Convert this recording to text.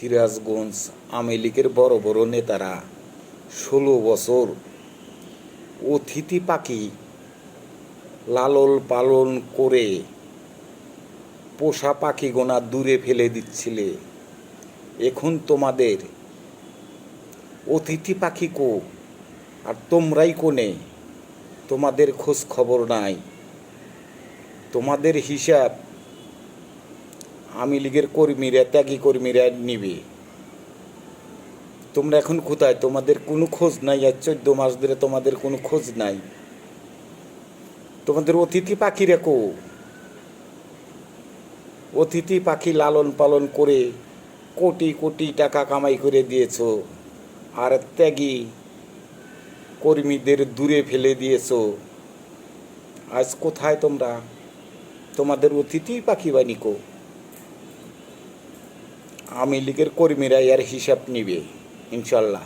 সিরাজগঞ্জ আওয়ামী লীগের বড় বড় নেতারা ষোলো বছর অতিথি পাখি লালন পালন করে পোষা পাখি গোনা দূরে ফেলে দিচ্ছিলে। এখন তোমাদের অতিথি পাখি কো? আর তোমরাই কোনে? তোমাদের খোঁজ খবর নাই। তোমাদের হিসাব আমি লীগের কর্মীরা, ত্যাগী কর্মীরা নিবে। তোমরা এখন কোথায়? তোমাদের কোনো খোঁজ নাই আর চোদ্দ মাস ধরে তোমাদের কোনো খোঁজ নাই। তোমাদের অতিথি পাখি রেখো। অতিথি পাখি লালন পালন করে কোটি কোটি টাকা কামাই করে দিয়েছ আর ত্যাগী কর্মীদের দূরে ফেলে দিয়েছ। আজ কোথায় তোমরা? তোমাদের অতিথি পাখি বানিকো। আমি লীগের কর্মীরা এর হিসাব নিবে ইনশাল্লাহ।